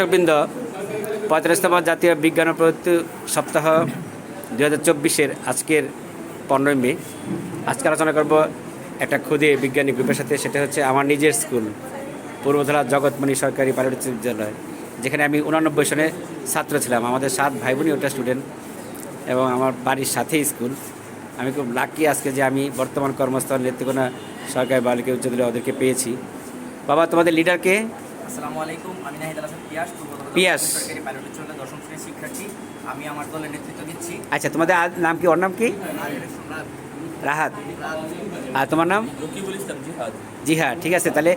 দর্শকবৃন্দ, পঁয়তাল্লিশতম জাতীয় বিজ্ঞান প্রযুক্তি সপ্তাহ দু হাজার চব্বিশের আজকের পনেরোই মে। আজকে আলোচনা করব একটা ক্ষুদে বিজ্ঞানী গ্রুপের সাথে, সেটা হচ্ছে আমার নিজের স্কুল, পূর্বধলা জগৎমণি সরকারি পারিবারিক বিদ্যালয় যেখানে আমি উনানব্বই সনে ছাত্র ছিলাম। আমাদের সাত ভাই বোনই ওটা স্টুডেন্ট এবং আমার বাড়ির সাথেই স্কুল। আমি খুব লাকি আজকে যে আমি বর্তমান কর্মস্থল নেত্রকোনা সরকারি বালিকা উচ্চ ওদেরকে পেয়েছি। বাবা, তোমাদের লিডারকে আসসালামু আলাইকুম আমি নাহিদ আল হাসান পিয়াস পিয়াস। সরকারি পাইলট উচ্চবিদ্যালয় দশম শ্রেণির শিক্ষার্থী। আমি আমার দলের নেতৃত্ব দিচ্ছি। আচ্ছা তোমাদের নাম কি ওর নাম কি? রাহাত। আর তোমার নাম? জি হ্যাঁ ঠিক আছে তাহলে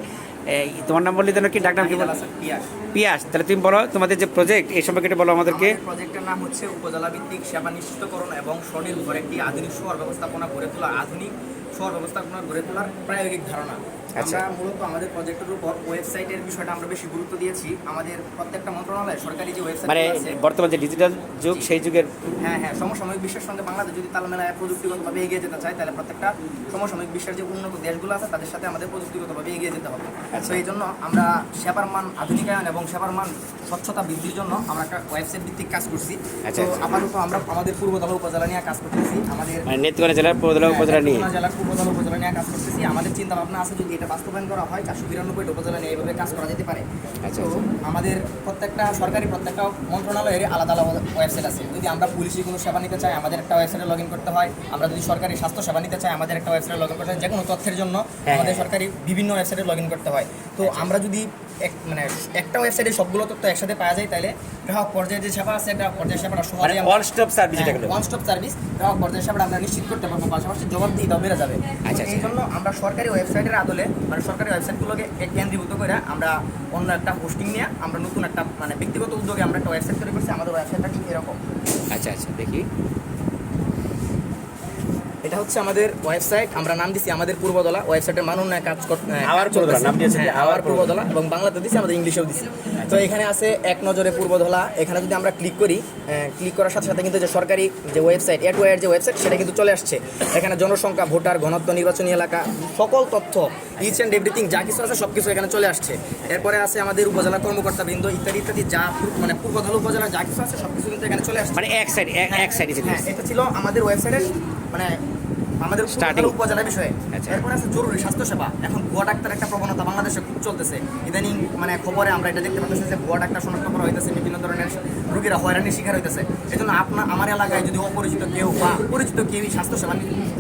তোমার নাম বললি যেন কি ডাক নাম কি বল? পিয়াস। পিয়াস তাহলে তুমি বলো তোমাদের যে প্রজেক্ট এই সম্পর্কে বলো আমাদেরকে। আমাদের প্রজেক্টের নাম হচ্ছে উপজেলা ভিত্তিক সেবা নিশ্চিতকরণ এবং স্বনির্ভর একটি আধুনিক শহর ব্যবস্থাপনা গড়ে তোলা আধুনিক শহর ব্যবস্থাপনা গড়ে তোলার প্রায়োগিক ধারণা। আমরা মূলত আমাদের প্রজেক্টের উপর ওয়েবসাইটের বিষয়টা আমরা বেশি গুরুত্ব দিয়েছি। আমাদের প্রত্যেকটা মন্ত্রণালয় সরকারি যে ওয়েবসাইট মানে বর্তমান যে ডিজিটাল যুগ সেই যুগের হ্যাঁ হ্যাঁ সমসাময়িক বিশ্বের সঙ্গে বাংলাদেশ যদি তাল মেলায় প্রযুক্তিগতভাবে এগিয়ে যেতে চায় তাহলে প্রত্যেকটা সমসাময়িক বিশ্বের যে উন্নত দেশগুলো আছে তাদের সাথে আমাদের প্রযুক্তিগতভাবে এগিয়ে যেতে হবে। তো এই জন্য আমরা সেবার মান আধুনিকায়ন এবং সেবার মান স্বচ্ছতা বৃদ্ধির জন্য আমরা একটা ওয়েবসাইট ভিত্তিক কাজ করছি। আচ্ছা, তো আচ্ছা। আপাতত আমরা আমাদের পূর্বতলা উপজেলা নিয়ে কাজ করতেছি। আমাদের মানে নেত্রকোনা জেলার পৌরধলা উপজেলা নিয়ে। জেলার পূর্বতলা উপজেলা নিয়ে কাজ করতেছি। আমাদের চিন্তা ভাবনা আছে যদি এটা বাস্তবায়ন করা হয় চারশো বিরানব্বই উপজেলা নিয়ে এইভাবে কাজ করা যেতে পারে। আচ্ছা, তো আমাদের প্রত্যেকটা সরকারি প্রত্যেকটা মন্ত্রণালয়ের আলাদা আলাদা ওয়েবসাইট আছে। যদি আমরা পুলিশি কোনো সেবা নিতে চাই আমাদের একটা ওয়েবসাইটে লগ ইন করতে হয়। আমরা যদি সরকারি স্বাস্থ্য সেবা নিতে চাই আমাদের একটা ওয়েবসাইটে লগ ইন করতে হয়। যে কোনো তথ্যের জন্য হ্যাঁ, আমাদের হ্যাঁ। সরকারি বিভিন্ন ওয়েবসাইটে লগ ইন করতে হয়। তো আমরা যদি এক মানে একটা ওয়েবসাইটে সবগুলো তথ্য একসাথে পাওয়া যায় তাহলে গ্রাহক পর্যায়ে যে সেবা আছে একটা পর্যায়ে সেবাটা সহজে অল স্টপ সার্ভিস এটা গেলো ওয়ান স্টপ সার্ভিস গ্রাহক পর্যায়ে সেবাটা আমরা নিশ্চিত করতে পারব পাশাপাশি জবাবদিহিতাও বেড়ে যাবে। আচ্ছা, এই জন্য আমরা সরকারি ওয়েবসাইটের আদলে মানে সরকারি ওয়েবসাইটগুলোকে কেন্দ্রীভূত করে আমরা অন্য একটা হোস্টিং নিয়ে আমরা নতুন একটা মানে ব্যক্তিগত উদ্যোগে আমরা একটা ওয়েবসাইট তৈরি করছি আমাদের ওয়েবসাইটটা ঠিক এরকম। আচ্ছা আচ্ছা দেখি। হচ্ছে আমাদের ওয়েবসাইট আমরা নাম দিছি আমাদের পূর্বদলা। ওয়েবসাইটের মান উন্নয়ন কাজ আওয়ার পূর্বদলা, নাম দিয়েছে যে আওয়ার পূর্বদলা এবং বাংলাতে দিছি আমাদের ইংলিশেও দিছি। তো এখানে আছে এক নজরে পূর্বদলা। এখানে যদি আমরা ক্লিক করি ক্লিক করার সাথে সাথে কিন্তু যে সরকারি যে ওয়েবসাইট এট ওয়ার যে ওয়েবসাইট সেটা কিন্তু চলে আসছে। এখানে জনসংখ্যা ভোটার ঘনত্ব নির্বাচনী এলাকা সকল তথ্য ইচ অ্যান্ড এভরিথিং যা কিছু আছে সব কিছু এখানে চলে আসছে। এরপরে আছে আমাদের উপজেলা কর্মকর্তা বৃন্দ ইত্যাদি ইত্যাদি যা মানে পূর্বদলা উপজেলা যা কিছু আছে সব কিছু কিন্তু এখানে চলে আসছে। মানে এক সাইড এক সাইডে হ্যাঁ এটা ছিল আমাদের ওয়েবসাইটের মানে আমাদের Starting. উপজেলা বিষয়ে আচ্ছা। এরপরে আছে জরুরি স্বাস্থ্যসেবা এখন ভুয়া ডাক্তার একটা প্রবণতা বাংলাদেশে খুব চলতেছে ইদানিং মানে খবরে আমরা এটা দেখতে পাচ্ছি যে ভুয়া ডাক্তার শনাক্ত করা হইতেছে বিভিন্ন ধরনের রোগীরা হয়রানির শিকার হইতেছে এই জন্য আপনার আমার এলাকায় যদি অপরিচিত কেউ বা পরিচিত কেউই স্বাস্থ্যসেবা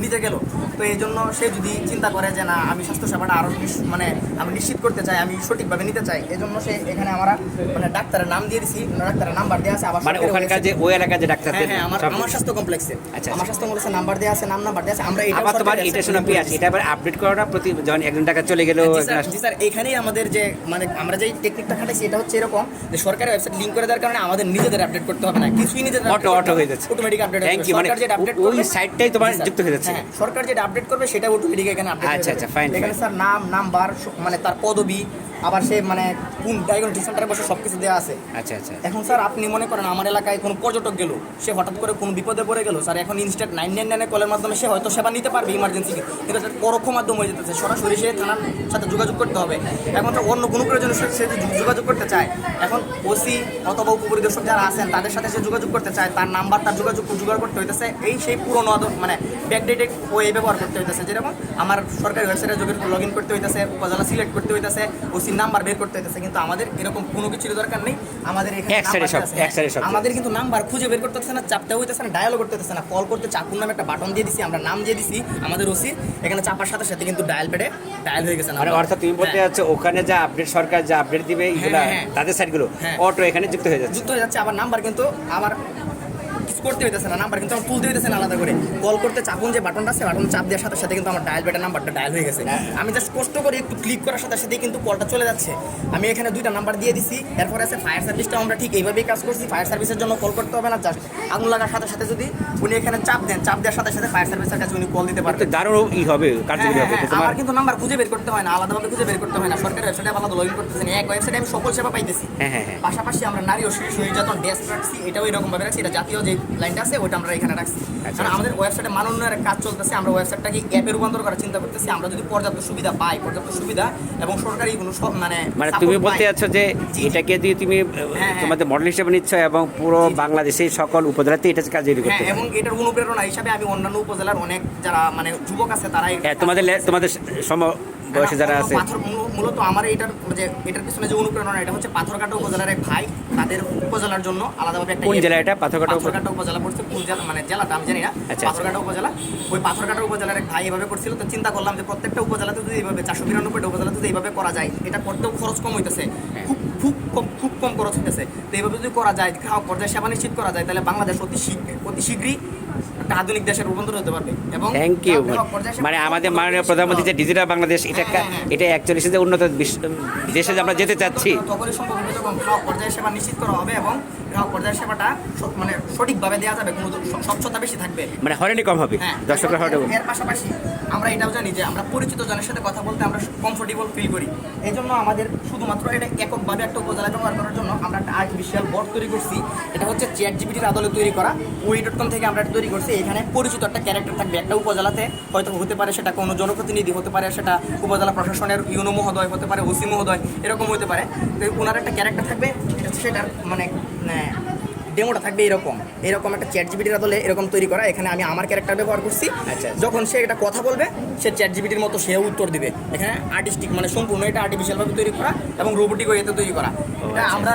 নিতে গেল তো এই জন্য সে যদি চিন্তা করে যে না আমি স্বাস্থ্যসেবাটা আরও মানে আমি নিশ্চিত করতে চাই আমি সঠিকভাবে নিতে চাই এই জন্য সে এখানে আমরা মানে ডাক্তারের নাম দিয়ে দিছি ডাক্তারের নাম্বার দেওয়া আছে আবার মানে ওখানকার যে ওই এলাকার যে ডাক্তারদের হ্যাঁ হ্যাঁ আমার আমার স্বাস্থ্য কমপ্লেক্সে আচ্ছা, আমার আচ্ছা। স্বাস্থ্য কমপ্লেক্সে নাম্বার দেওয়া আছে নাম নাম্বার দেওয়া আছে আমরা এটা আবার তোমার এটা শোনা পিয়াস এটা আবার আপডেট করাটা প্রতি যখন একজন টাকা চলে গেল জি স্যার এখানেই আমাদের যে মানে আমরা যে টেকনিকটা খাটাইছি এটা হচ্ছে এরকম যে সরকারি ওয়েবসাইট লিংক করে দেওয়ার কারণে আমাদের নিজেদের আপডেট করতে হবে না কিছুই নিজেদের অটো অটো হয়ে যাচ্ছে। অটোমেটিক আপডেট থ্যাংক ইউ মানে ওই সাইডটাই তোমার যুক্ত হয়ে যাচ্ছে। হ্যাঁ সরকার যেটা আপডেট করবে সেটা অটোমেটিক এখানে আপডেট আচ্ছা, আচ্ছা, fine, এখানে স্যার নাম নাম্বার মানে তার পদবি আবার সে মানে কোন ডায়াগনস্টিক সেন্টারে বসে সব কিছু দেওয়া আছে। আচ্ছা আচ্ছা। এখন স্যার আপনি মনে করেন আমার এলাকায় কোনো পর্যটক গেল সে হঠাৎ করে কোনো বিপদে পড়ে গেল? স্যার এখন ইনস্ট্যান্ট নাইন নাইন নাইনের কলের মাধ্যমে সে হয়তো সেবা নিতে পারবে ইমার্জেন্সি কিন্তু স্যার পরোক্ষ মাধ্যম হয়ে যেতেছে। সরাসরি সে থানার সাথে যোগাযোগ করতে হবে। এখন তো অন্য কোনো প্রয়োজনে সে যোগাযোগ করতে চায় এখন ওসি অথবা উপপরিদর্শক যারা আছেন তাদের সাথে সে যোগাযোগ করতে চায় তার নাম্বার তার যোগাযোগ জোগাড় করতে হইতেছে। এই সেই পুরোনো মানে ব্যাকডেটেড ওয়ে ব্যবহার করতে হইতেছে। যেরকম আমার সরকারি ওয়েবসাইটে যোগাযোগ লগ ইন করতে হইতেছে উপজেলা সিলেক্ট করতে হইতেছে ওসির নাম্বার বের করতে হইতেছে কিন্তু আমাদের এরকম কোনো কিছুর দরকার নেই আমাদের এখানে সব, সব। আমাদের কিন্তু নাম্বার খুঁজে বের করতে হচ্ছে না চাপতে হইতেছে না ডায়ালগ করতে হচ্ছে না কল করতে চাপুর নামে একটা বাটন দিয়ে দিছি আমরা নাম দিয়ে দিছি আমাদের ওসি এখানে চাপার সাথে সাথে কিন্তু ডায়াল পেডে ডায়াল হয়ে গেছে number। অর্থাৎ তুমি বলতে হ্যাঁ। যাচ্ছ ওখানে যা আপডেট সরকার যা আপডেট দিবে এগুলা হ্যাঁ। তাদের সাইডগুলো হ্যাঁ। অটো এখানে যুক্ত হয়ে যাচ্ছে যুক্ত হয়ে যাচ্ছে আবার নাম্বার কিন্তু আবার কিছু করতে হইতেছে না নাম্বার কিন্তু আমার তুলতে হইতেছে না আলাদা করে। কল করতে চাপুন যে বাটনটা আছে বাটন চাপ দেওয়ার সাথে সাথে কিন্তু আমার ডায়াল বেটার নাম্বারটা ডায়াল হয়ে গেছে। আমি জাস্ট কষ্ট করে একটু ক্লিক করার সাথে সাথেই কিন্তু কলটা চলে যাচ্ছে। আমি এখানে দুইটা নাম্বার দিয়ে দিছি এরপরে আছে ফায়ার সার্ভিসটাও আমরা ঠিক এইভাবেই কাজ করছি। ফায়ার সার্ভিসের জন্য কল করতে হবে না জাস্ট আগুন লাগার সাথে সাথে যদি উনি এখানে চাপ দেন চাপ দেওয়ার সাথে সাথে ফায়ার সার্ভিসের কাছে উনি কল দিতে তো পারবেন। দারুণ ই হবে কার্যকরী হ্যাঁ, হবে হ্যাঁ, আমার কিন্তু নাম্বার খুঁজে বের করতে হয় না আলাদাভাবে খুঁজে বের করতে হয় না। সরকারি ওয়েবসাইটে আলাদা লগ ইন করতেছেন এক ওয়েবসাইটে আমি সকল সেবা পাইতেছি। হ্যাঁ, হ্যাঁ, হ্যাঁ। পাশাপাশি আমরা নারী ও শিশু নির্যাতন ডেস্ক রাখছি এটাও এরকম ভাবে রাখছি এটা জাতীয় যে লাইনটা আছে ওইটা আমরা এখানে রাখছি। আচ্ছা, কারণ আচ্ছা। আমাদের ওয়েবসাইটে মান উন্নয়নের কাজ চলতেছে আমরা ওয়েবসাইটটাকে অ্যাপে রূপান্তর করার চিন্তা করতেছি আমরা যদি পর্যাপ্ত সুবিধা পাই পর্যাপ্ত সুবিধা এবং সরকারি কোনো মানে মানে তুমি বলতে চাচ্ছ যে এটাকে দিয়ে তুমি হ্যাঁ। তোমাদের মডেল হিসেবে নিচ্ছ এবং পুরো বাংলাদেশের সকল উপজেলাতে এটা কাজ হ্যাঁ এবং এটার অনুপ্রেরণা হিসাবে আমি অন্যান্য উপজেলার অনেক যারা মানে যুবক আছে তারা হ্যাঁ তোমাদের তোমাদের সম বয়সে যারা আছে। পাথর মূলত আমার এটার যে এটার পিছনে যে অনুপ্রেরণা এটা হচ্ছে পাথরঘাটা উপজেলার এক ভাই। তাদের উপজেলার জন্য আলাদাভাবে একটা কোন জেলা এটা? পাথরঘাটা পাথরঘাটা উপজেলা পড়ছে কোন জেলা? মানে জেলাটা আমি জানি না। আচ্ছা। পাথরঘাটা উপজেলা। ওই পাথরঘাটা উপজেলার এক ভাই এভাবে করছিল। তো চিন্তা করলাম যে প্রত্যেকটা উপজেলাতে যদি এইভাবে চারশো বিরানব্বইটা উপজেলাতে যদি এইভাবে করা যায় এটা করতেও খরচ কম হইতেছে। খুব খুব কম খুব কম খরচ হইতেছে। তো এইভাবে যদি করা যায় গ্রাহক পর্যায়ে সেবা নিশ্চিত করা যায় তাহলে বাংলাদেশ অতি শীঘ্র অতি শীঘ্রই একটা আধুনিক দেশে রূপান্তর হতে পারবে এবং থ্যাংক ইউ মানে আমাদের মাননীয় প্রধানমন্ত্রী যে ডিজিটাল বাংলাদেশ এটা কা- হ্যাঁ, হ্যাঁ। এটা অ্যাকচুয়ালি উন্নত দেশে আমরা যেতে চাচ্ছি। তখনই সম্ভব হবে যখন ব্লক পর্যায়ে সেবা নিশ্চিত করা হবে এবং গ্রাহক পর্যায়ে সেবাটা মানে সঠিকভাবে দেওয়া যাবে কোনো স্বচ্ছতা বেশি থাকবে। মানে হয়রানি কম হবে হ্যাঁ দর্শকরা হয়রানি এর- এর পাশাপাশি আমরা এটাও জানি যে আমরা পরিচিত জনের সাথে কথা বলতে আমরা কমফোর্টেবল ফিল করি। এই জন্য আমাদের শুধুমাত্র এটা এককভাবে একটা উপজেলা ব্যবহার করার জন্য আমরা একটা আর্টিফিশিয়াল বোর্ড তৈরি করছি। এটা হচ্ছে চ্যাট জিবিটির আদলে তৈরি করা। ওই ডট কম থেকে আমরা তৈরি করছি। এখানে পরিচিত একটা ক্যারেক্টার থাকবে একটা উপজেলাতে। হয়তো হতে পারে সেটা কোনো জনপ্রতিনিধি হতে পারে সেটা উপজেলা প্রশাসনের ইউনো মহোদয় হতে পারে ওসি মহোদয় এরকম হতে পারে। তো ওনার একটা ক্যারেক্টার থাকবে সেটার মানে ডেমোটা থাকবে এরকম। এরকম একটা চ্যাট জিবিটির আদলে এরকম তৈরি করা। এখানে আমি আমার ক্যারেক্টার ব্যবহার করছি। আচ্ছা। যখন সে এটা কথা বলবে সে চ্যাট জিবিটির মতো সে উত্তর দিবে। এখানে আর্টিস্টিক মানে সম্পূর্ণ এটা আর্টিফিশিয়ালভাবে তৈরি করা এবং রোবোটিক এতে তৈরি করা। এটা আচ্ছা। আমরা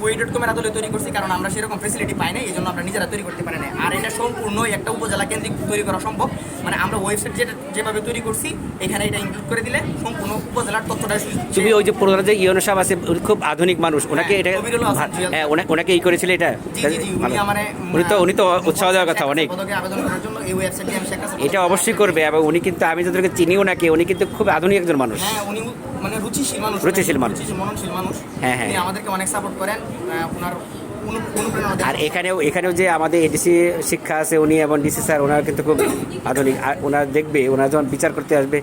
ওই ডট কমের আদলে তৈরি করছি কারণ আমরা সেরকম ফেসিলিটি পাই না এই জন্য আমরা নিজেরা তৈরি করতে পারি না আর এটা সম্পূর্ণ একটা উপজেলা কেন্দ্রিক তৈরি করা সম্ভব। মানে আমরা ওয়েবসাইট যেটা যেভাবে তৈরি করছি এখানে এটা ইনক্লুড করে দিলে সম্পূর্ণ উপজেলার তথ্যটা তুমি ওই যে পুরোনো যে ইয়নো সাহেব আছে খুব আধুনিক মানুষ। ওনাকে হ্যাঁ, এটা হাসান ভা- জুয়েল। হ্যাঁ ওনাকে ই করেছিল এটা? উনি তো উনি তো উৎসাহ দেওয়ার কথা অনেক। এই এটা অবশ্যই করবে এবং উনি কিন্তু আমি যাদেরকে চিনি ওনাকে উনি কিন্তু খুব আধুনিক একজন মানুষ। হ্যাঁ উনি মানে রুচিশীল মানুষ রুচিশীল মানুষ। মননশীল মানুষ হ্যাঁ, হ্যাঁ। আমাদেরকে অনেক সাপোর্ট করেন ওনার। আর এখানেও এখানেও যে আমাদের এডিসি শিক্ষা আছে উনি এবং ডিসি স্যার ওনারা কিন্তু খুব আধুনিক আর ওনারা দেখবে ওনারা যখন বিচার করতে আসবে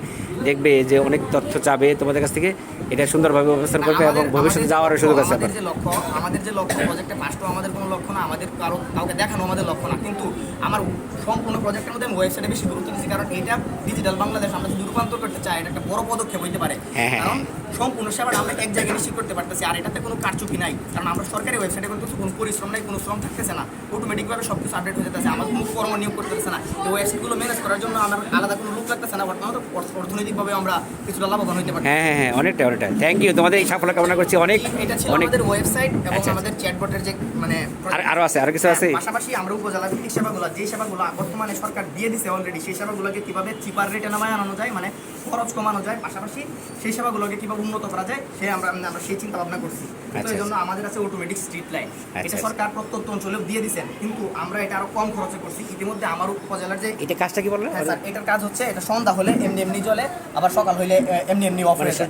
দেখবে যে অনেক তথ্য চাবে তোমাদের কাছ থেকে এটা সুন্দরভাবে অবস্থান করবে এবং ভবিষ্যতে যাওয়ার সুযোগ আছে আমাদের। যে লক্ষ্য আমাদের যে লক্ষ্য প্রজেক্টে পাস আমাদের কোনো লক্ষ্য না আমাদের কারও কাউকে দেখানো আমাদের লক্ষ্য না কিন্তু আমার সম্পূর্ণ প্রজেক্টের মধ্যে আমি ওয়েবসাইটে বেশি গুরুত্ব দিচ্ছি কারণ এটা ডিজিটাল বাংলাদেশ আমরা যদি রূপান্তর করতে চাই এটা একটা বড় পদক্ষেপ হইতে পারে। হ্যাঁ, হ্যাঁ, কারণ সম্পূর্ণ সেবাটা আমরা এক জায়গায় নিশ্চিত করতে পারতেছি আর এটাতে কোনো কারচুপি নাই। কারণ আমরা সরকারি ওয়েবসাইটে করতেছি কোনো পরিশ্রম নাই কোনো শ্রম থাকতেছে না। অটোমেটিকভাবে সব কিছু আপডেট হয়ে যেতেছে আমার কোনো কর্ম নিয়োগ করতে হচ্ছে না। এই ওয়েবসাইটগুলো ম্যানেজ করার জন্য আমার আলাদা কোনো লোক লাগতেছে না বর্তমানে অর্থনৈতিকভাবে আমরা কিছুটা লাভবান হইতে পারি হ্যাঁ হ্যাঁ হ্যাঁ অনেকটা অনেকটা থ্যাংক ইউ তোমাদের এই সাফল্য কামনা করছি অনেক এটা ছিল অনেক। আমাদের ওয়েবসাইট এবং আচ্ছা, আমাদের চ্যাটবটের যে মানে আর আছে আরও কিছু আছে? হ্যাঁ, পাশাপাশি আমরা উপজেলা ভিত্তিক সেবাগুলো যে সেবাগুলো বর্তমানে সরকার দিয়ে দিছে অলরেডি সেই সেবাগুলোকে কীভাবে চিপার রেটে নামায় আনানো যায় মানে খরচ কমানো যায় পাশাপাশি সেই সেবাগুলোকে কীভাবে উন্নত করা যায় সে আমরা আমরা সেই চিন্তা ভাবনা করছি। তো আচ্ছা, এই জন্য আমাদের আছে অটোমেটিক স্ট্রিট লাইট এটা আচ্ছা। সরকার প্রত্যন্ত অঞ্চলেও দিয়ে দিছেন কিন্তু আমরা এটা আরও কম খরচে করছি। ইতিমধ্যে আমার উপজেলার যে এটা কাজটা কি বলল হ্যাঁ স্যার এটার কাজ হচ্ছে এটা সন্ধ্যা হলে এমনি এমনি জ্বলে আবার সকাল হলে এমনি এমনি অফ মানে হয়ে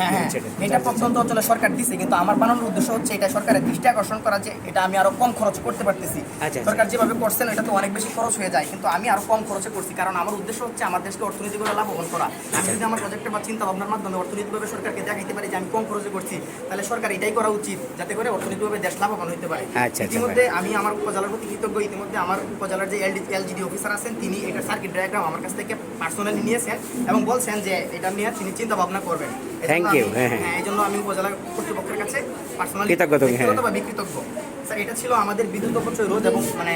হ্যাঁ হ্যাঁ। এটা। প্রত্যন্ত অঞ্চলে সরকার দিছে কিন্তু আমার বানানোর উদ্দেশ্য হচ্ছে এটা সরকারের দৃষ্টি আকর্ষণ করা যে এটা আমি আরও কম খরচ করতে পারতেছি। আচ্ছা, আচ্ছা। সরকার যেভাবে করছেন এটা তো অনেক বেশি খরচ হয়ে যায় কিন্তু আমি আরও কম খরচে করছি কারণ আমার উদ্দেশ্য হচ্ছে আমার দেশকে অর্থনৈতিকভাবে লাভবান করা। আমি যদি আমার প্রজেক্টের বা চিন্তা ভাবনার মাধ্যমে অর্থনৈতিকভাবে সরকারকে দেখাইতে পারি যে আমি কম খরচে করছি তাহলে সরকার এটাই করা উচিত যাতে করে অর্থনৈতিকভাবে দেশ লাভবান হতে পারে। আচ্ছা, আচ্ছা, ইতিমধ্যে আমি আমার উপজেলার প্রতি কৃতজ্ঞ ইতিমধ্যে আমার উপজেলার যে এলজিডি অফিসার আছেন তিনি এটা সার্কিট ডায়াগ্রাম আমার কাছ থেকে পার্সোনালি নিয়েছেন এবং বলছেন যে এটা নিয়ে তিনি চিন্তা ভাবনা করবেন you, আমি- হ্যাঁ, হ্যাঁ। হ্যাঁ এই জন্য আমি উপজেলা কর্তৃপক্ষের কাছে পার্সোনালি কৃতজ্ঞ হ্যাঁ। কৃতজ্ঞ স্যার এটা ছিল আমাদের বিদ্যুৎ অপচয় রোধ এবং মানে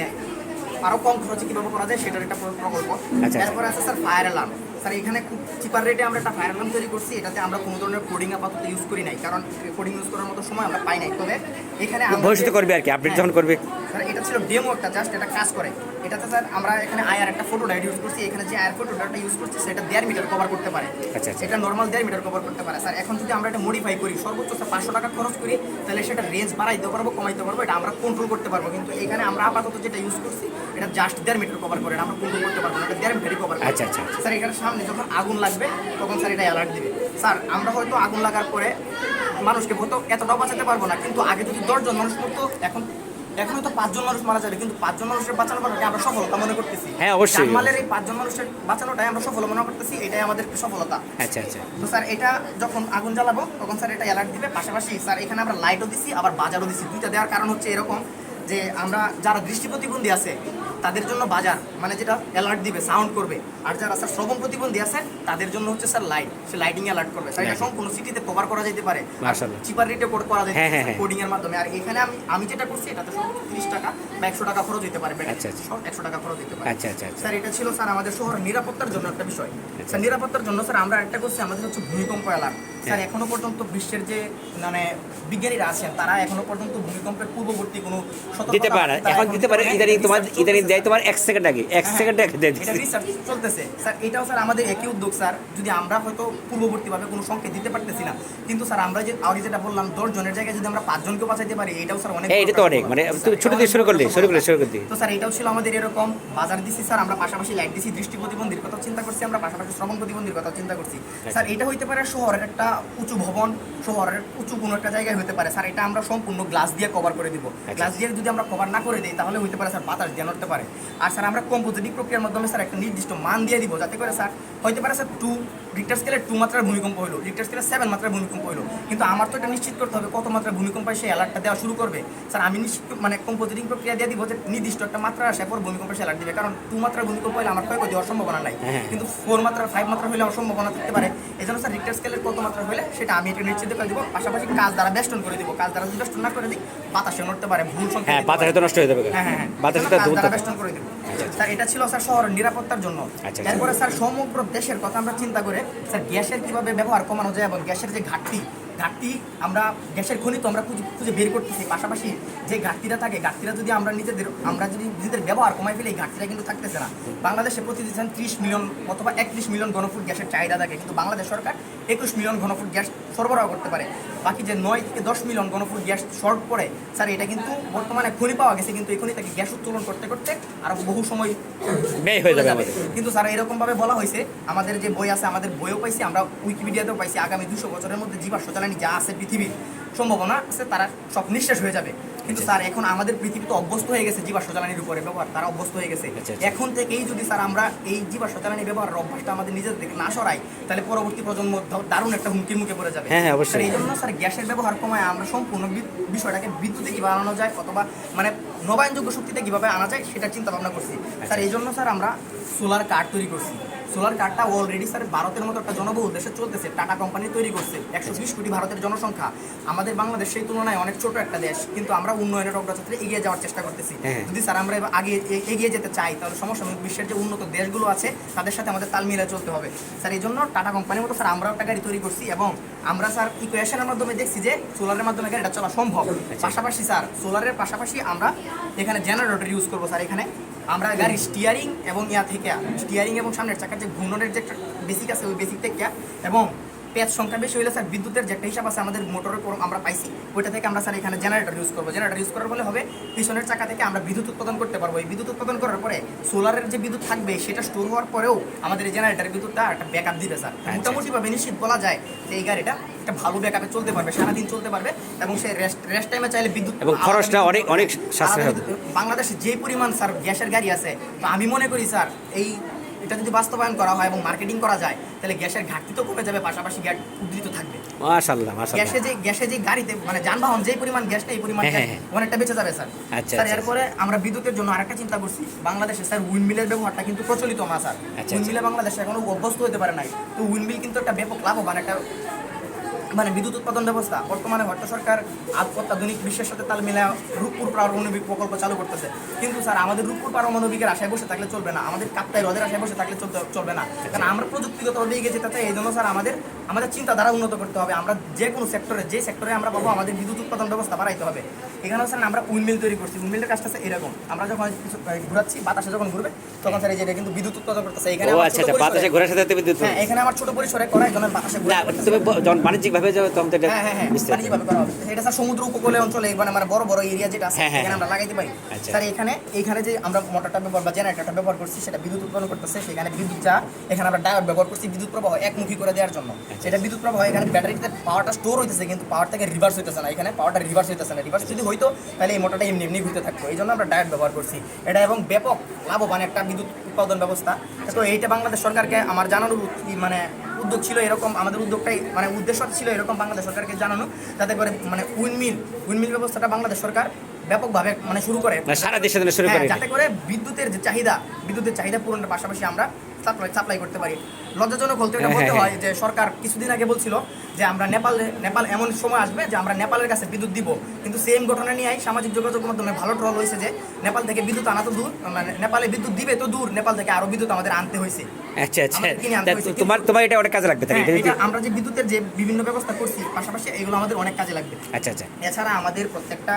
আরও কম খরচে কীভাবে করা যায় সেটার একটা প্রকল্প। আচ্ছা। এরপর আছে স্যার ফায়ার অ্যালার্ম স্যার এখানে খুব চিপার রেটে আমরা একটা ফায়ার অ্যালার্ম তৈরি করছি। এটাতে আমরা কোনো ধরনের কোডিং আপাতত ইউজ করি নাই। কারণ কোডিং ইউজ করার মতো সময় আমরা পাই নাই। তবে এখানে ভবিষ্যতে করবে আর কি আপডেট হ্যাঁ। যখন করবে। স্যার এটা ছিল ডেমো একটা জাস্ট এটা কাজ করে। এটাতে স্যার আমরা এখানে আয়ার একটা ফটো ডাইট ইউজ করছি। এখানে যে আয়ার ফটো ডাইটটা ইউজ করছি সেটা দেড় মিটার কভার করতে পারে। আচ্ছা, আচ্ছা। এটা নর্মাল দেড় মিটার কভার করতে পারে। স্যার এখন যদি আমরা এটা মডিফাই করি সর্বোচ্চ স্যার পাঁচশো টাকা খরচ করি তাহলে সেটা রেঞ্জ বাড়াইতে পারব কমাইতে পারব এটা আমরা কন্ট্রোল করতে পারব। কিন্তু এখানে আমরা আপাতত যেটা ইউজ করছি এটা জাস্ট দেড় মিটার কভার করে আমরা কন্ট্রোল করতে পারব না এটা দেড় মিটারই কভার আচ্ছা, আচ্ছা, আচ্ছা। স্যার এখানে সামনে যখন আগুন লাগবে তখন স্যার এটা অ্যালার্ট দিবে। স্যার আমরা হয়তো আগুন লাগার পরে মানুষকে হয়তো এতটাও বাঁচাতে পারব না। কিন্তু আগে যদি দশজন মানুষ মরতো এখন এখন হয়তো পাঁচজন মানুষ মারা যাবে। কিন্তু পাঁচজন মানুষের বাঁচানো পারবে আমরা সফলতা মনে করতেছি। হ্যাঁ, অবশ্যই। জানমালের এই পাঁচজন মানুষের বাঁচানোটাই আমরা সফল মনে করতেছি এটাই আমাদের সফলতা। আচ্ছা আচ্ছা। তো স্যার এটা যখন আগুন জ্বালাবো তখন স্যার এটা অ্যালার্ট দিবে। পাশাপাশি স্যার এখানে আমরা লাইটও দিছি আবার বাজারও দিছি। দুইটা দেওয়ার কারণ হচ্ছে এরকম যে আমরা যারা দৃষ্টি প্রতিবন্ধী আছে তাদের জন্য বাজার মানে যেটা অ্যালার্ট দিবে সাউন্ড করবে। আর যারা স্যার শ্রবণ প্রতিবন্ধী আছে তাদের জন্য হচ্ছে স্যার লাইট সে লাইটিং অ্যালার্ট করবে। Sir Lighting। সম্পূর্ণ সিটিতে কভার করা যেতে পারে। চিপার রেটে কোড করা যেতে হ্যাঁ, হ্যাঁ, হ্যাঁ। কোডিং এর মাধ্যমে। আর এখানে আমি আমি যেটা করছি এটাতে সর্বোচ্চ তিরিশ টাকা বা একশো টাকা খরচ হতে পারে আচ্ছা, আচ্ছা। একশো টাকা খরচ দিতে পারে। আচ্ছা আচ্ছা আচ্ছা। স্যার এটা ছিল স্যার আমাদের শহর নিরাপত্তার জন্য একটা বিষয়। স্যার নিরাপত্তার জন্য স্যার আমরা একটা করছি আমাদের হচ্ছে ভূমিকম্প অ্যালার্ট স্যার এখনও পর্যন্ত বিশ্বের যে মানে বিজ্ঞানীরা আছেন তারা এখনও পর্যন্ত ভূমিকম্পের পূর্ববর্তী কোনো দিতে পারে এখন দিতে পারে হ্যাঁ, ইদানিং তোমার ইদানিং দেয় তোমার এক সেকেন্ড আগে এক হ্যাঁ, সেকেন্ড আগে দিয়ে। চলতেছে। স্যার এটাও স্যার আমাদের একই উদ্যোগ স্যার। যদি আমরা হয়তো পূর্ববর্তীভাবে কোনো সংকেত দিতে পারতেছি না কিন্তু স্যার আমরা যে আগে যেটা বললাম দশ জনের জায়গায় যদি আমরা পাঁচজনকে বাঁচাইতে পারি এটাও স্যার অনেক হ্যাঁ এটা তো অনেক মানে তুমি ছোট দিয়ে শুরু করলে শুরু করলে শুরু করতে তো স্যার এটাও ছিল আমাদের এরকম বাজার দিছি স্যার আমরা পাশাপাশি লাইট দিছি দৃষ্টি প্রতিবন্ধীর কথা চিন্তা করছি আমরা পাশাপাশি শ্রবণ প্রতিবন্ধীর কথা চিন্তা করছি। স্যার এটা হইতে পারে শহরের একটা উঁচু ভবন শহরের উঁচু কোনো একটা জায়গায় হতে পারে। স্যার এটা আমরা সম্পূর্ণ গ্লাস দিয়ে কভার করে দিব। গ্লাস দিয়ে যদি আমরা কভার না করে দিই তাহলে হইতে পারে স্যার বাতাস দিয়ে নড়তে পারে। আর স্যার আমরা কম্পোজিটিভ প্রক্রিয়ার মাধ্যমে স্যার একটা নির্দিষ্ট মান দিয়ে দিব যাতে করে স্যার হইতে পারে স্যার টু রিক্টার স্কেলে টু মাত্রার ভূমিকম্প হলো রিক্টার স্কেলে সেভেন মাত্রার ভূমিকম্প হলো কিন্তু আমার তো এটা নিশ্চিত করতে হবে কত মাত্রার ভূমিকম্প সে অ্যালার্টটা দেওয়া শুরু করবে। স্যার আমি নিশ্চিত মানে কম্পোজিটিং প্রক্রিয়া দিয়ে দিব যে নির্দিষ্ট একটা মাত্রা আসে পর ভূমিকম্প সে অ্যালার্ট দিবে। কারণ টু মাত্রার ভূমিকম্প হলে আমার ক্ষয়ক্ষতি হওয়ার সম্ভাবনা নাই। হ্যাঁ। কিন্তু ফোর মাত্রা ফাইভ মাত্রা হলে আমার সম্ভাবনা থাকতে পারে। এই জন্য স্যার রিক্টার স্কেলের কত মাত্রা হলে সেটা আমি এটা নিশ্চিত করে দিব। পাশাপাশি কাজ দ্বারা বেষ্টন করে দিব। কাজ দ্বারা যদি বেষ্টন না করে দিই বাতাসে নড়তে পারে ভুল সংখ্যা হ্যাঁ। বাতাসে তো নষ্ট হয়ে যাবে হ্যাঁ হ্যাঁ হ্যাঁ। বাতাসে দ্বারা বেষ্টন করে দিব। স্যার এটা ছিল স্যার শহরের নিরাপত্তার জন্য। আচ্ছা, এরপরে স্যার সমগ্র দেশের কথা আমরা চিন্তা করে স্যার গ্যাসের কীভাবে ব্যবহার কমানো যায় এবং গ্যাসের যে ঘাটতি ঘাটতি আমরা গ্যাসের খনি তো আমরা খুঁজে খুঁজে বের করতেছি। পাশাপাশি যে ঘাটতিটা থাকে ঘাটতিটা যদি আমরা নিজেদের আমরা যদি নিজেদের ব্যবহার কমাই ফেলে এই ঘাটতিটা কিন্তু থাকতেছে না। বাংলাদেশে প্রতিদিন ত্রিশ মিলিয়ন অথবা একত্রিশ মিলিয়ন ঘনফুট গ্যাসের চাহিদা থাকে। কিন্তু বাংলাদেশ সরকার একুশ মিলিয়ন ঘনফুট গ্যাস সরবরাহ করতে পারে। বাকি যে নয় থেকে দশ মিলিয়ন ঘনফুট গ্যাস শর্ট পড়ে স্যার এটা কিন্তু বর্তমানে খনি পাওয়া গেছে কিন্তু এই তাকে গ্যাস উত্তোলন করতে করতে আরও বহু সময় ব্যয় হয়ে যাবে। কিন্তু স্যার এরকম ভাবে বলা হয়েছে আমাদের যে বই আছে আমাদের বইও পাইছি আমরা উইকিপিডিয়াতেও পাইছি আগামী দুশো বছরের মধ্যে জীবাশ্ম জ্বালানি যা আছে পৃথিবীর সম্ভাবনা আছে তারা সব নিঃশেষ হয়ে যাবে। কিন্তু স্যার এখন আমাদের পৃথিবী তো অভ্যস্ত হয়ে গেছে জীবাশ্ম জ্বালানির উপরে ব্যবহার তারা অভ্যস্ত হয়ে গেছে। আচ্ছা, আচ্ছা। এখন থেকেই যদি স্যার আমরা এই জীবাশ্ম জ্বালানি ব্যবহারের অভ্যাসটা আমাদের নিজেদের থেকে না সরাই তাহলে পরবর্তী প্রজন্ম দারুণ একটা হুমকির মুখে পড়ে যাবে। হ্যাঁ, হ্যাঁ, অবশ্যই। স্যার, এই জন্য স্যার গ্যাসের ব্যবহার কমায় আমরা সম্পূর্ণ বিষয়টাকে বিদ্যুতে কি বানানো যায় অথবা মানে নবায়নযোগ্য শক্তিতে কীভাবে আনা যায় সেটা চিন্তা ভাবনা করছি। স্যার এই জন্য স্যার আমরা সোলার কার্ড তৈরি করছি। সোলার কার্ডটা অলরেডি স্যার ভারতের মতো একটা জনবহুল দেশে চলতেছে টাটা কোম্পানি তৈরি করছে একশো বিশ কোটি ভারতের জনসংখ্যা। আমাদের বাংলাদেশ সেই তুলনায় অনেক ছোট একটা দেশ কিন্তু আমরা উন্নয়নের অগ্রযাত্রে এগিয়ে যাওয়ার চেষ্টা করতেছি। হ্যাঁ। যদি স্যার আমরা আগে এগিয়ে যেতে চাই তাহলে সমস্যা বিশ্বের যে উন্নত দেশগুলো আছে তাদের সাথে আমাদের তাল মিলিয়ে চলতে হবে। স্যার এই জন্য টাটা কোম্পানির মতো স্যার আমরাও একটা গাড়ি তৈরি করছি এবং আমরা স্যার ইকুয়েশনের মাধ্যমে দেখছি যে সোলারের মাধ্যমে গাড়িটা চলা সম্ভব। পাশাপাশি স্যার সোলারের পাশাপাশি আমরা এখানে জেনারেটর ইউজ করব স্যার এখানে। আমরা গাড়ির স্টিয়ারিং এবং ইয়া থেকে স্টিয়ারিং এবং সামনের চাকার যে ঘূর্ণনের যে বেসিক আছে, ওই বেসিক থেকে, এবং পেঁচ সংখ্যা বেশি হইলে স্যার বিদ্যুতের যে একটা হিসাব আছে আমাদের মোটরের আমরা পাইছি ওইটা থেকে আমরা স্যার এখানে জেনারেটর ইউজ করব। জেনারেটর ইউজ করার ফলে হবে পিছনের চাকা থেকে আমরা বিদ্যুৎ উৎপাদন করতে পারব। এই বিদ্যুৎ উৎপাদন করার পরে সোলারের যে বিদ্যুৎ থাকবে সেটা স্টোর হওয়ার পরেও আমাদের এই জেনারেটরের বিদ্যুৎটা একটা ব্যাকআপ দিবে স্যার। মোটামুটিভাবে নিশ্চিত বলা যায় যে এই গাড়িটা একটা ভালো ব্যাকআপে চলতে পারবে সারাদিন চলতে পারবে এবং সে রেস্ট রেস্ট টাইমে চাইলে বিদ্যুৎ এবং খরচটা অনেক অনেক সাশ্রয় হবে। বাংলাদেশে যে পরিমাণ স্যার গ্যাসের গাড়ি আছে তো আমি মনে করি স্যার এই এটা যদি বাস্তবায়ন করা হয় এবং মার্কেটিং করা যায় তাহলে গ্যাসের ঘাটতি তো কমে যাবে পাশাপাশি গ্যাস উদ্ধৃত থাকবে। মাশাআল্লাহ মাশাআল্লাহ। গ্যাসে যে গ্যাসে যে গাড়িতে মানে যানবাহন যে পরিমাণ গ্যাস নেই এই পরিমাণ হ্যাঁ, গ্যাস হ্যাঁ, অনেকটা বেঁচে যাবে স্যার। আচ্ছা, স্যার আচ্ছা, এরপরে আমরা বিদ্যুতের জন্য আরেকটা চিন্তা করছি। বাংলাদেশে স্যার উইন্ডমিলের ব্যবহারটা কিন্তু প্রচলিত মা স্যার। আচ্ছা। উইন্ডমিলে বাংলাদেশে এখনও অভ্যস্ত হতে পারে নাই। তো উইন্ডমিল কিন্তু একটা ব্যাপক লাভবান একটা মানে বিদ্যুৎ উৎপাদন ব্যবস্থা বর্তমানে ভারত সরকার অত্যাধুনিক বিশ্বের সাথে তাল মিলায় রূপপুর পারমাণবিক প্রকল্প চালু করতেছে। কিন্তু স্যার আমাদের রূপপুর পারমাণবিকের আশায় বসে থাকলে চলবে না আমাদের কাপ্তাই হ্রদের আশায় বসে থাকলে চলতে চলবে না। কারণ আমরা প্রযুক্তিগতভাবে এগিয়ে যেতে চাই এই জন্য স্যার আমাদের আমাদের চিন্তাধারা উন্নত করতে হবে। আমরা যে কোনো সেক্টরে যে সেক্টরে আমরা পাবো আমাদের বিদ্যুৎ উৎপাদন ব্যবস্থা বাড়াইতে হবে। এখানে স্যার আমরা উইন্ডমিল তৈরি করছি উইন্ডমিলের কাজটা স্যার এরকম। আমরা যখন ঘুরাচ্ছি বাতাসে যখন ঘুরবে তখন স্যার এই যে এটা কিন্তু বিদ্যুৎ উৎপাদন করতেছে। এখানে আচ্ছা আচ্ছা বাতাসে ঘোরার সাথে বিদ্যুৎ হ্যাঁ এখানে আমার ছোট পরিসরে করা জন্য বাতাসে তুমি যখন বাণিজ্যিকভাবে যাবে তো হ্যাঁ হ্যাঁ হ্যাঁ বিস্তারিত। বাণিজ্যিকভাবে করা হবে। এটা স্যার সমুদ্র উপকূলে অঞ্চলে মানে আমার বড় বড় এরিয়া যেটা আছে হ্যাঁ, হ্যাঁ, এখানে আমরা লাগাইতে পারি। আচ্ছা। স্যার এখানে এখানে যে আমরা মোটরটা ব্যবহার বা জেনারেটরটা ব্যবহার করছি সেটা বিদ্যুৎ উৎপন্ন করতেছে। সেখানে বিদ্যুৎ যা এখানে আমরা ডায়োড ব্যবহার করছি বিদ্যুৎ প্রবাহ একমুখী করে দেওয়ার জন্য। আচ্ছা। সেটা বিদ্যুৎ প্রবাহ এখানে ব্যাটারিতে পাওয়ারটা স্টোর হইতেছে কিন্তু পাওয়ার থেকে রিভার্স হইতেছে না। এখানে পাওয়ারটা রিভার্স হইতেছে না। রিভার্স যদি হইতো তাহলে এই মোটরটা এমনি এমনি ঘুরতে থাকতো। এই জন্য আমরা ডায়োড ব্যবহার করছি। এটা এবং ব্যাপক লাভবান একটা বিদ্যুৎ উৎপাদন ব্যবস্থা। তো এইটা বাংলাদেশ সরকারকে আমার জানানোর মানে উদ্যোগ ছিল এরকম, আমাদের উদ্যোগটাই মানে উদ্দেশ্য ছিল এরকম বাংলাদেশ সরকারকে জানানো, যাতে করে মানে উইনমিল উইনমিল ব্যবস্থাটা বাংলাদেশ সরকার ব্যাপকভাবে মানে শুরু করে। মানে সারা দেশে যেন শুরু হ্যাঁ, করে যাতে করে বিদ্যুতের যে চাহিদা বিদ্যুতের চাহিদা পূরণের পাশাপাশি আমরা সাপ্লাই সাপ্লাই করতে পারি। লজ্জাজনক বলতে এটা হ্যাঁ, বলতে হ্যাঁ, হয় যে সরকার কিছুদিন আগে বলছিল যে আমরা নেপালে নেপাল এমন সময় আসবে যে আমরা নেপালের কাছে বিদ্যুৎ দিব। কিন্তু সেম ঘটনা নিয়ে সামাজিক যোগাযোগ মাধ্যমে ভালো ট্রল হয়েছে যে নেপাল থেকে বিদ্যুৎ আনা তো দূর মানে নেপালে বিদ্যুৎ দিবে তো দূর নেপাল থেকে আরও বিদ্যুৎ আমাদের আনতে হয়েছে। আচ্ছা আচ্ছা। তোমার তোমার এটা অনেক কাজে লাগবে আমরা যে বিদ্যুতের যে বিভিন্ন ব্যবস্থা করছি পাশাপাশি এগুলো আমাদের অনেক কাজে লাগবে। আচ্ছা আচ্ছা। এছাড়া আমাদের প্রত্যেকটা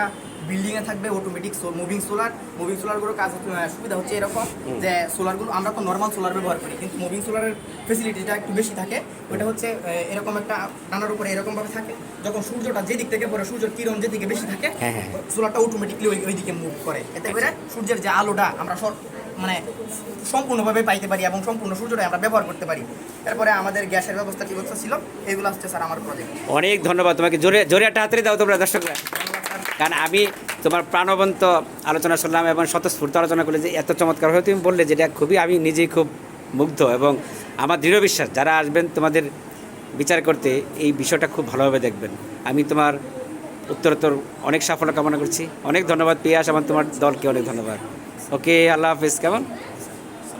বিল্ডিং এ থাকবে অটোমেটিক মুভিং সোলার মুভিং সোলারগুলোর কাজ সুবিধা হচ্ছে এরকম যে সোলারগুলো আমরা তো নর্মাল সোলার ব্যবহার করি কিন্তু মুভিং সোলারের ফেসিলিটিটা একটু বেশি থাকে। ওটা হচ্ছে এরকম একটা ডানার উপরে এরকম ভাবে থাকে যখন সূর্যটা যেদিক থেকে পড়ে সূর্যের কিরণ যেদিকে বেশি থাকে হ্যাঁ, হ্যাঁ। সোলারটা অটোমেটিকলি ওই দিকে মুভ করে। এতে করে সূর্যের যে আলোটা আমরা মানে সম্পূর্ণভাবে পাইতে পারি এবং সম্পূর্ণ সূর্যটা আমরা ব্যবহার করতে পারি। এরপরে আমাদের গ্যাসের ব্যবস্থা কি ব্যবস্থা ছিল এগুলো হচ্ছে স্যার আমার প্রজেক্ট অনেক ধন্যবাদ তোমাকে জোরে জোরে একটা হাতরে দাও তোমরা দর্শকরা। কারণ আমি তোমার প্রাণবন্ত আলোচনা শুনলাম এবং স্বতঃস্ফূর্ত আলোচনা করলে যে এত চমৎকার হয়ে তুমি বললে যেটা খুবই, আমি নিজেই খুব মুগ্ধ এবং আমার দৃঢ় বিশ্বাস, যারা আসবেন তোমাদের বিচার করতে এই বিষয়টা খুব ভালোভাবে দেখবেন। আমি তোমার উত্তরোত্তর অনেক সাফল্য কামনা করছি। অনেক ধন্যবাদ পিয়াস আমার তোমার দলকে অনেক ধন্যবাদ। ওকে, আল্লাহ হাফিজ, কেমন?